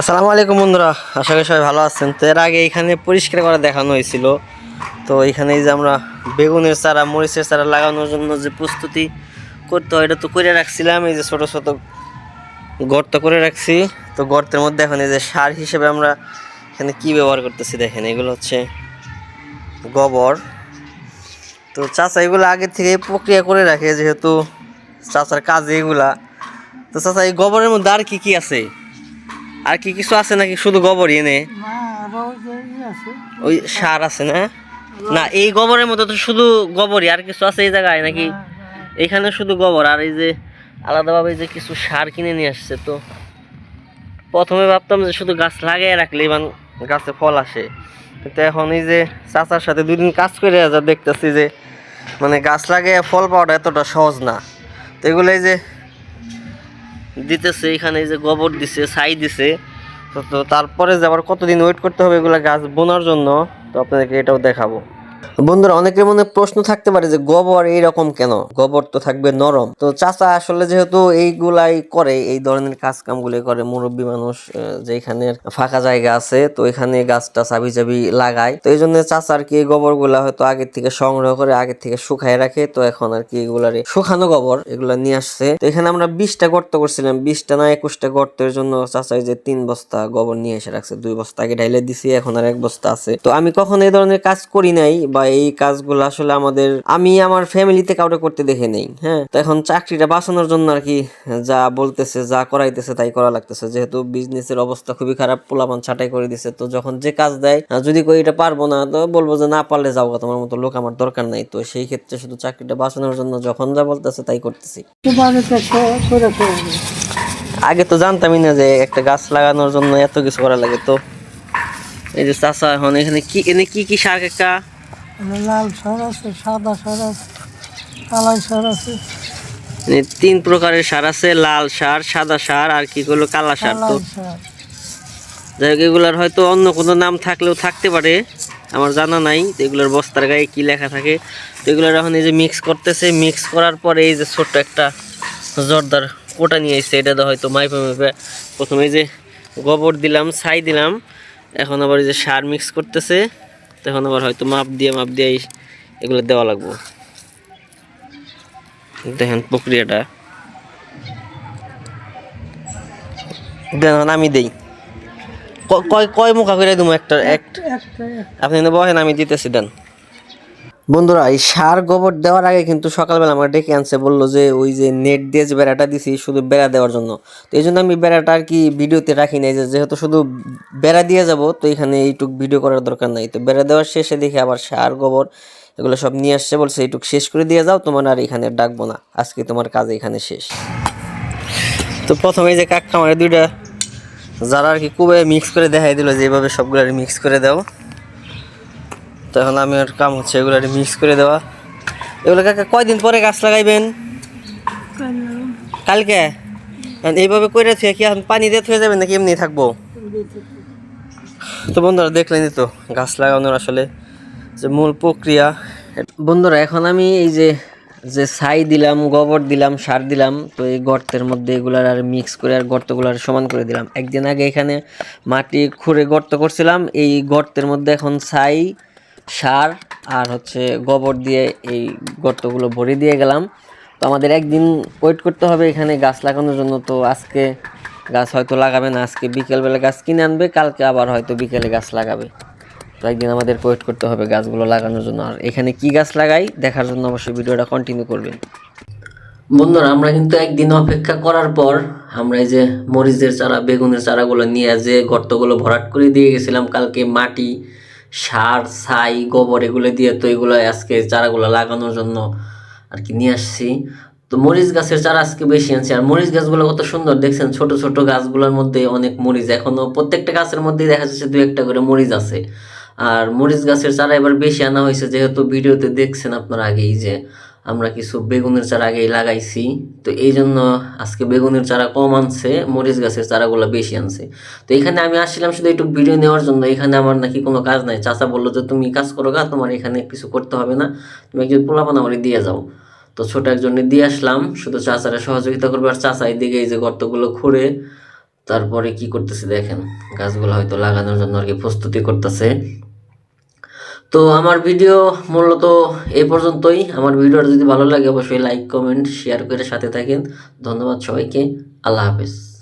আসসালামু আলাইকুম বন্ধুরা, আশা করি সবাই ভালো আছেন। তো এর আগে এখানে পরিষ্কার করে দেখানো হয়েছিল। তো এখানে এই যে আমরা বেগুনের চারা, মরিচের চারা লাগানোর জন্য যে প্রস্তুতি করতে হয়, এটা তো করে রাখছিলাম। এই যে ছোটো ছোটো গর্ত করে রাখছি। তো গর্তের মধ্যে এখন এই যে সার হিসেবে আমরা এখানে কি ব্যবহার করতেছি দেখেন, এগুলো হচ্ছে গোবর। তো চাচা এগুলো আগে থেকে প্রক্রিয়া করে রাখে, যেহেতু চাচার কাজ এগুলা তো চাচা, এই গোবরের মধ্যে আর কি কি আছে? আর কি কিছু আছে নাকি? শুধু গোবরই এনে? ওই সার আছে না? না, এই গোবরের মধ্যে তো শুধু গোবরই। আর কিছু আছে এই জায়গায় নাকি? এখানে শুধু গোবর। আর এই যে আলাদাভাবে যে কিছু সার কিনে নিয়ে আসছে তো। প্রথমে ভাবতাম যে শুধু গাছ লাগিয়ে রাখলে এবার গাছে ফল আসে। কিন্তু এখন এই যে চাচার সাথে দুই দিন কাজ করে যা দেখতেছি যে মানে গাছ লাগিয়ে ফল পাওয়াটা এতটা সহজ না। তো এগুলো এই যে দিতেছে, এখানে যে গোবর দিছে, ছাই দিছে। তো তো তারপরে যে আবার কতদিন ওয়েট করতে হবে এগুলো গাছ বোনার জন্য, তো আপনাদেরকে এটাও দেখাবো। বন্ধুরা, অনেকের মনে প্রশ্ন থাকতে পারে যে গোবর এইরকম কেন? গোবর তো থাকবে নরম। তো চাচা আসলে যেহেতু এইগুলাই করে, এই ধরনের কাজ কামগুলো করে, মুরব্বী মানুষ যেখানে ফাঁকা জায়গা আছে, তো এখানে গাছটা চাবি চাবি লাগায়। তো এই জন্য চাচা আর কি এই গোবরগুলা হয়তো আগের থেকে সংগ্রহ করে আগের থেকে শুকায় রাখে। তো এখন আর কি এগুলার শুকানো গোবর এগুলা নিয়ে আসছে। তো এখানে আমরা বিশটা গর্ত করছিলাম। বিশটা না একুশটা গর্তের জন্য চাচা যে তিন বস্তা গোবর নিয়ে এসে রাখছে। দুই বস্তা আগে ঢাইলে দিছি, এখন আর এক বস্তা আছে। তো আমি কখনো এই ধরনের কাজ করি নাই বা এই কাজগুলো আসলে আমাদের, আমি আমার ফ্যামিলিতে কাউকে করতে দেখে নেই হ্যাঁ? তো এখন চাকরিটা বাঁচানোর জন্য আর কি যা বলতেছে, যা করাইতেছে তাই করা লাগতেছে। যেহেতু বিজনেসের অবস্থা খুবই খারাপ, পোলাপান ছাটাই করে দিছে, তো যখন যে কাজ দেয় যদি কই এটা পারব না, তো বলব যে না, পারলে যাওগা তোমার মতো লোক আমার দরকার নাই। তো সেই ক্ষেত্রে শুধু চাকরিটা বাঁচানোর জন্য যখন যা বলতেছে তাই করতেছি। আগে তো জানতামই না যে একটা গাছ লাগানোর জন্য এত কিছু করা লাগে, তো এই যে চাষা এখন এখানে কি, এনে কি কি সার মানে লাল সার আছে সাদা সার আছে কালাই সার আছে। মানে তিন প্রকারের সার আছে লাল সার সাদা সার আর কি করল কালা সার তো। যাই হোক এগুলার হয়তো অন্য কোনো নাম থাকলেও থাকতে পারে আমার জানা নাই এগুলোর বস্তার গায়ে কি লেখা থাকে। তো এগুলোর এখন এই যে মিক্স করতেছে মিক্স করার পরে এই যে ছোট্ট একটা জর্দার কোটা নিয়ে এসছে এটা তো হয়তো মাইপে মাইপে প্রথমে এই যে গোবর দিলাম ছাই দিলাম এখন আবার এই যে সার মিক্স করতেছে। তখন আবার হয়তো মাপ দিয়ে মাপ দিয়ে এগুলো দেওয়া লাগবো। দেখেন প্রক্রিয়াটা। দেখেন আমি দেই। কয় কয় মুখা করে দেবো একটা এক? আপনি বহেন আমি দিতেছি দেন। বন্ধুরা, এই সার গোবর দেওয়ার আগে কিন্তু সকালবেলা আমার ডেকে আনছে, বলল যে ওই যে নেট দিয়ে যে বেড়াটা দিছি শুধু বেড়া দেওয়ার জন্য। তো এই জন্য আমি বেড়াটা আর কি ভিডিওতে রাখি নাই যেহেতু শুধু বেড়া দিয়ে যাব, তো এখানে এইটুক ভিডিও করার দরকার নাই। তো বেড়া দেওয়ার শেষে দেখি আবার সার, গোবর এগুলো সব নিয়ে আসছে, বলছে এইটুক শেষ করে দিয়ে যাও, তোমার আর এখানে ডাকবো না। আজকে তোমার কাজ এখানে শেষ। তো প্রথমে যে কাকা আমার দুইটা যারা আর কি খুবই মিক্স করে দেখাই দিল, যে এইভাবে সবগুলো মিক্স করে দাও। তো এখন আমি আর কাম হচ্ছে, এগুলো মিক্স করে দেওয়া। এগুলো কয়দিন পরে গাছ লাগাইবেন? কালকে? এইভাবে করে থুয়ে কি এখন পানি দিয়ে থুয়ে যাবেন নাকি এমনি থাকব? তো বন্ধুরা দেখলেনই তো, গাছ লাগানোর আসলে যে মূল প্রক্রিয়া। বন্ধুরা, এখন আমি এই যে যে ছাই দিলাম, গোবর দিলাম, সার দিলাম, তো এই গর্তের মধ্যে এগুলার আর মিক্স করে আর গর্তগুলার সমান করে দিলাম। একদিন আগে এখানে মাটি খুঁড়ে গর্ত করছিলাম, এই গর্তের মধ্যে এখন ছাই সার আর হচ্ছে গোবর দিয়ে এই গর্তগুলো ভরে দিয়ে গেলাম। তো আমাদের একদিন ওয়েট করতে হবে এখানে গাছ লাগানোর জন্য। তো আজকে গাছ হয়তো লাগাবে না, আজকে বিকেলবেলা গাছ কিনে আনবে, কালকে আবার হয়তো বিকেলে গাছ লাগাবে। তো একদিন আমাদের ওয়েট করতে হবে গাছগুলো লাগানোর জন্য। আর এখানে কি গাছ লাগাই দেখার জন্য অবশ্যই ভিডিওটা কন্টিনিউ করবেন। বন্ধুরা, আমরা কিন্তু একদিন অপেক্ষা করার পর আমরা এই যে মরিচের চারা, বেগুনের চারাগুলো নিয়ে যে গর্তগুলো ভরাট করে দিয়ে গেছিলাম, কালকে মাটি সার, ছাই, গোবর এগুলো দিয়ে তো এগুলো আজকে চারাগুলো লাগানোর জন্য আর কি নিয়ে আসছি। তো মরিচ গাছের চারা আজকে বেশি আনছি। আর মরিচ গাছগুলো কত সুন্দর দেখছেন? ছোট ছোট গাছগুলোর মধ্যে অনেক মরিচ। এখনও প্রত্যেকটা গাছের মধ্যেই দেখা যাচ্ছে দু একটা করে মরিচ আছে। আর মরিচ গাছের চারা এবার বেশি আনা হয়েছে, যেহেতু ভিডিওতে দেখছেন আপনারা আগেই যে। আমরা কিছু বেগুনের চারা আগেই লাগাইছি। তো এই জন্য আজকে বেগুনের চারা কম আনছে, মরিচ গাছের চারাগুলো বেশি আনছে। তো এখানে আমি আসছিলাম শুধু একটু ভিডিও নেওয়ার জন্য, এখানে আমার নাকি কোনো কাজ নাই। চাচা বলল যে, তুমি কাজ করো গা, তোমার এখানে কিছু করতে হবে না। তুমি একজন পোলাপান, আমার দিয়ে যাও। তো ছোট একজনে দিয়ে আসলাম, শুধু চাচারা সহযোগিতা করবে আর চাচা এদিকে এই যে গর্তগুলো খুঁড়ে, তারপরে কি করতেছে দেখেন, গাছগুলো হয়তো লাগানোর জন্য আর কি প্রস্তুতি করতেছে। তো আমার ভিডিও মূলত এ পর্যন্তই। আমার ভিডিওটা যদি ভালো লাগে, অবশ্যই লাইক কমেন্ট শেয়ার করে সাথে থাকেন। ধন্যবাদ সবাইকে। আল্লাহ হাফেজ।